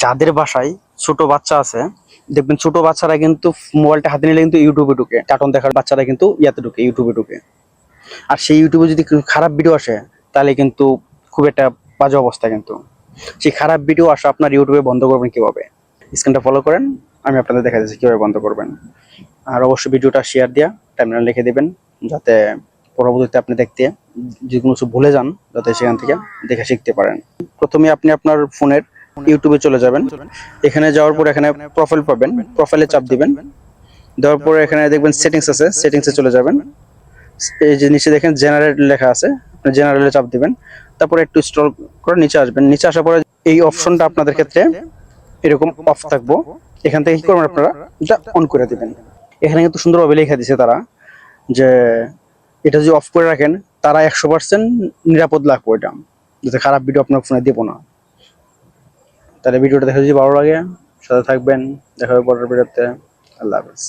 যাদের বাসায় ছোট বাচ্চা আছে, দেখবেন ছোট বাচ্চারা কিন্তু মোবাইলটা হাতে নিলে কিন্তু ইউটিউবে ঢুকে কার্টুন দেখার বাচ্চারা কিন্তু ইয়াতে ঢুকে ইউটিউবে ঢুকে। আর সেই ইউটিউবে যদি খারাপ ভিডিও আসে, তাহলে কিন্তু খুব একটা বাজে অবস্থা কিন্তু। সেই খারাপ ভিডিও আসা আপনার ইউটিউবে বন্ধ করবেন কীভাবে? স্ক্রিনটা ফলো করেন, আমি আপনাদের দেখা দিচ্ছি কীভাবে বন্ধ করবেন। আর অবশ্যই ভিডিওটা শেয়ার দিয়া টাইমলাইন লিখে দেবেন, যাতে পরবর্তীতে আপনি দেখতে যে কোনো কিছু ভুলে যান, যাতে সেখান থেকে দেখে শিখতে পারেন। প্রথমে আপনি আপনার ফোনের ইউটিউবে চলে যাবেন। এখানে যাওয়ার পর এখানে প্রোফাইল পাবেন প্রোফাইলে চাপ দিবেন। দেওয়ার পরে এখানে দেখবেন সেটিংস আছে সেটিংসে চলে যাবেন। এই যে নিচে দেখেন জেনারেল লেখা আছে আপনি জেনারেলে চাপ দিবেন। তারপরে একটু স্ক্রল করে নিচে আসবেন। নিচে আসার পরে এই অপশনটা আপনাদের ক্ষেত্রে এরকম অফ থাকব। এখান থেকে কি করবেন আপনারা? এটা অন করে দিবেন। এখানে কিন্তু সুন্দরভাবে লেখা দিছে তারা যে এটা যদি অফ করে রাখেন তারা একশো পার্সেন্ট নিরাপদ লাগবে এটা যাতে খারাপ ভিডিও আপনার ফোনে দেবো না। তাহলে ভিডিওটা দেখে যদি ভালো লাগে সাথে থাকবেন দেখা হবে পরের ভিডিওতে। আল্লাহ হাফেজ।